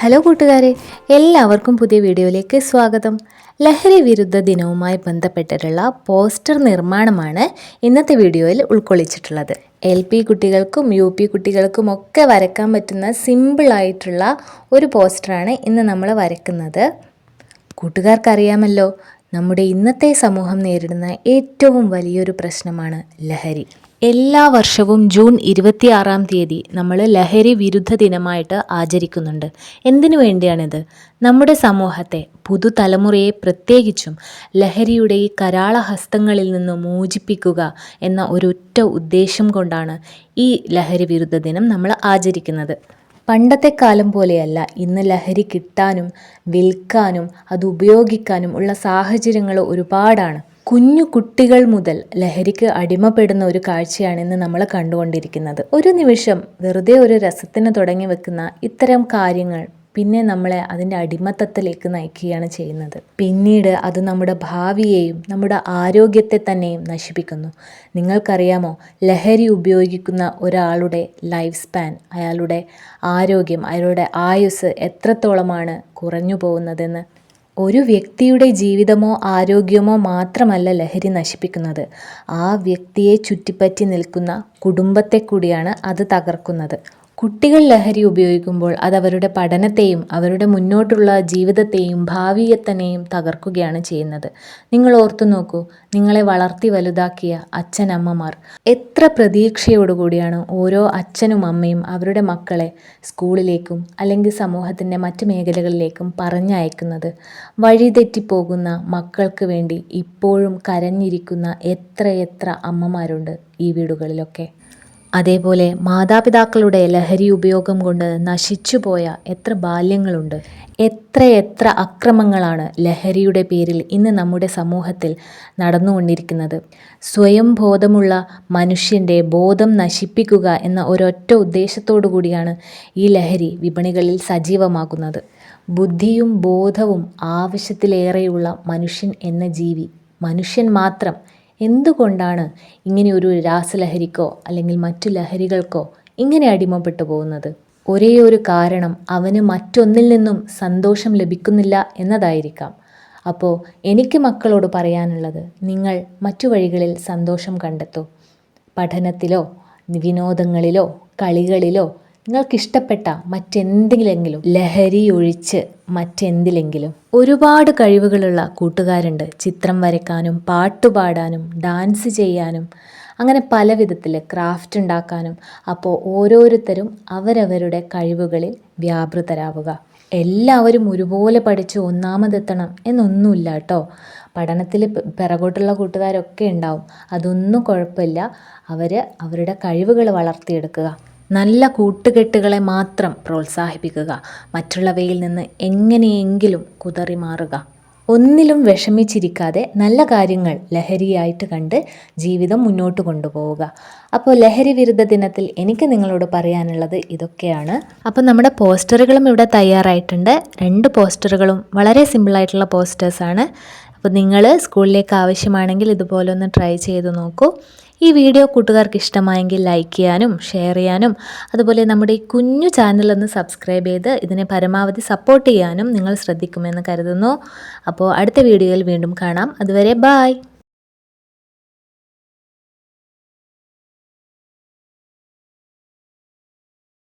Hello കൂട്ടുകാരെ എല്ലാവർക്കും പുതിയ വീഡിയോയിലേക്ക് സ്വാഗതം. ലഹരി വിരുദ്ധ ദിനവുമായി ബന്ധപ്പെട്ടിട്ടുള്ള പോസ്റ്റർ നിർമ്മാണമാണ് ഇന്നത്തെ വീഡിയോയിൽ ഉൾക്കൊള്ളിച്ചിട്ടുള്ളത്. എൽ പി കുട്ടികൾക്കും യു പി കുട്ടികൾക്കും ഒക്കെ വരക്കാൻ പറ്റുന്ന സിമ്പിളായിട്ടുള്ള ഒരു പോസ്റ്ററാണ് ഇന്ന് നമ്മൾ വരക്കുന്നത് കൂട്ടുകാർക്കറിയാമല്ലോ നമ്മുടെ ഇന്നത്തെ സമൂഹം നേരിടുന്ന ഏറ്റവും വലിയൊരു പ്രശ്നമാണ് ലഹരി. എല്ലാ വർഷവും ജൂൺ ഇരുപത്തിയാറാം തീയതി നമ്മൾ ലഹരി വിരുദ്ധ ദിനമായിട്ട് ആചരിക്കുന്നുണ്ട്. എന്തിനു വേണ്ടിയാണിത്? നമ്മുടെ സമൂഹത്തെ പുതുതലമുറയെ പ്രത്യേകിച്ചും ലഹരിയുടെ ഈ കരാളഹസ്തങ്ങളിൽ നിന്ന് മോചിപ്പിക്കുക എന്ന ഒരൊറ്റ ഉദ്ദേശം കൊണ്ടാണ് ഈ ലഹരി വിരുദ്ധ ദിനം നമ്മൾ ആചരിക്കുന്നത്. പണ്ടത്തെ കാലം പോലെയല്ല. ഇന്ന് ലഹരി കിട്ടാനും വിൽക്കാനും അത് ഉപയോഗിക്കാനും ഉള്ള സാഹചര്യങ്ങൾ ഒരുപാടാണ്. കുഞ്ഞു കുട്ടികൾ മുതൽ ലഹരിക്ക് അടിമപ്പെടുന്ന ഒരു കാഴ്ചയാണ് ഇന്ന് നമ്മൾ കണ്ടുകൊണ്ടിരിക്കുന്നത്. ഒരു നിമിഷം വെറുതെ ഒരു രസത്തിന് തുടങ്ങി വെക്കുന്ന ഇത്തരം കാര്യങ്ങൾ പിന്നെ നമ്മളെ അതിന്റെ അടിമത്തത്തിലേക്ക് നയിക്കുകയാണ് ചെയ്യുന്നത്. പിന്നീട് അത് നമ്മുടെ ഭാവിയെയും നമ്മുടെ ആരോഗ്യത്തെ തന്നെയും നശിപ്പിക്കുന്നു. നിങ്ങൾക്കറിയാമോ ലഹരി ഉപയോഗിക്കുന്ന ഒരാളുടെ ലൈഫ് സ്പാൻ അയാളുടെ ആരോഗ്യം അയാളുടെ ആയുസ് എത്രത്തോളമാണ് കുറഞ്ഞു പോകുന്നതെന്ന്. ഒരു വ്യക്തിയുടെ ജീവിതമോ ആരോഗ്യമോ മാത്രമല്ല ലഹരി നശിപ്പിക്കുന്നത്. ആ വ്യക്തിയെ ചുറ്റിപ്പറ്റി നിൽക്കുന്ന കുടുംബത്തെ കൂടിയാണ് അത് തകർക്കുന്നത്. കുട്ടികൾ ലഹരി ഉപയോഗിക്കുമ്പോൾ അത് അവരുടെ പഠനത്തെയും അവരുടെ മുന്നോട്ടുള്ള ജീവിതത്തെയും ഭാവിയെ തന്നെയും തകർക്കുകയാണ് ചെയ്യുന്നത്. നിങ്ങൾ ഓർത്തു നോക്കൂ നിങ്ങളെ വളർത്തി വലുതാക്കിയ അച്ഛനമ്മമാർ. എത്ര പ്രതീക്ഷയോടുകൂടിയാണ് ഓരോ അച്ഛനും അമ്മയും അവരുടെ മക്കളെ സ്കൂളിലേക്കും അല്ലെങ്കിൽ സമൂഹത്തിന്റെ മറ്റ് മേഖലകളിലേക്കും പറഞ്ഞയക്കുന്നത്. വഴിതെറ്റിപ്പോകുന്ന മക്കൾക്ക് വേണ്ടി ഇപ്പോഴും കരഞ്ഞിരിക്കുന്ന എത്രയെത്ര അമ്മമാരുണ്ട് ഈ വീടുകളിലൊക്കെ. അതേപോലെ മാതാപിതാക്കളുടെ ലഹരി ഉപയോഗം കൊണ്ട് നശിച്ചുപോയ എത്ര ബാല്യങ്ങളുണ്ട്. എത്ര എത്ര അക്രമങ്ങളാണ് ലഹരിയുടെ പേരിൽ ഇന്ന് നമ്മുടെ സമൂഹത്തിൽ നടന്നുകൊണ്ടിരിക്കുന്നത്. സ്വയം ബോധമുള്ള മനുഷ്യന്റെ ബോധം നശിപ്പിക്കുക എന്ന ഒരൊറ്റ ഉദ്ദേശത്തോടു കൂടിയാണ് ഈ ലഹരി വിപണികളിൽ സജീവമാകുന്നത്. ബുദ്ധിയും ബോധവും ആവശ്യത്തിലേറെയുള്ള മനുഷ്യൻ എന്ന ജീവി മനുഷ്യൻ മാത്രം എന്തുകൊണ്ടാണ് ഇങ്ങനെ ഒരു രാസലഹരിക്കോ അല്ലെങ്കിൽ മറ്റു ലഹരികൾക്കോ ഇങ്ങനെ അടിമപ്പെട്ടു പോകുന്നത്? ഒരേ ഒരു കാരണം അവന് മറ്റൊന്നിൽ നിന്നും സന്തോഷം ലഭിക്കുന്നില്ല എന്നതായിരിക്കാം. അപ്പോൾ എനിക്ക് മക്കളോട് പറയാനുള്ളത് നിങ്ങൾ മറ്റു വഴികളിൽ സന്തോഷം കണ്ടെത്തൂ. പഠനത്തിലോ വിനോദങ്ങളിലോ കളികളിലോ നിങ്ങൾക്കിഷ്ടപ്പെട്ട മറ്റെന്തെങ്കിലെങ്കിലും ലഹരി ഒഴിച്ച് മറ്റെന്തിലെങ്കിലും ഒരുപാട് കഴിവുകളുള്ള കൂട്ടുകാരുണ്ട്. ചിത്രം വരയ്ക്കാനും പാട്ടുപാടാനും ഡാൻസ് ചെയ്യാനും അങ്ങനെ പല വിധത്തിൽ ക്രാഫ്റ്റ് ഉണ്ടാക്കാനും അപ്പോൾ ഓരോരുത്തരും അവരവരുടെ കഴിവുകളിൽ വ്യാപൃതരാവുക. എല്ലാവരും ഒരുപോലെ പഠിച്ച് ഒന്നാമതെത്തണം എന്നൊന്നുമില്ല കേട്ടോ. പഠനത്തിൽ പിറകോട്ടുള്ള കൂട്ടുകാരൊക്കെ ഉണ്ടാവും. അതൊന്നും കുഴപ്പമില്ല. അവർ അവരുടെ കഴിവുകൾ വളർത്തിയെടുക്കുക. നല്ല കൂട്ടുകെട്ടുകളെ മാത്രം പ്രോത്സാഹിപ്പിക്കുക. മറ്റുള്ളവയിൽ നിന്ന് എങ്ങനെയെങ്കിലും കുതറി മാറുക ഒന്നിലും വിഷമിച്ചിരിക്കാതെ നല്ല കാര്യങ്ങൾ ലഹരിയായിട്ട് കണ്ട് ജീവിതം മുന്നോട്ട് കൊണ്ടുപോവുക. അപ്പോൾ ലഹരി വിരുദ്ധ ദിനത്തിൽ എനിക്ക് നിങ്ങളോട് പറയാനുള്ളത് ഇതൊക്കെയാണ്. അപ്പോൾ നമ്മുടെ പോസ്റ്ററുകളും ഇവിടെ തയ്യാറായിട്ടുണ്ട്. രണ്ട് പോസ്റ്ററുകളും വളരെ സിമ്പിളായിട്ടുള്ള പോസ്റ്റേഴ്സാണ് അപ്പോൾ നിങ്ങൾ സ്കൂളിലേക്ക് ആവശ്യമാണെങ്കിൽ ഇതുപോലെ ഒന്ന് ട്രൈ ചെയ്ത് നോക്കൂ. ഈ വീഡിയോ കൂട്ടുകാർക്ക് ഇഷ്ടമായെങ്കിൽ ലൈക്ക് ചെയ്യാനും ഷെയർ ചെയ്യാനും അതുപോലെ നമ്മുടെ ഈ കുഞ്ഞു ചാനലൊന്ന് സബ്സ്ക്രൈബ് ചെയ്ത് ഇതിനെ പരമാവധി സപ്പോർട്ട് ചെയ്യാനും നിങ്ങൾ ശ്രദ്ധിക്കുമെന്ന് കരുതുന്നു. അപ്പോൾ അടുത്ത വീഡിയോയിൽ വീണ്ടും കാണാം. അതുവരെ ബായ്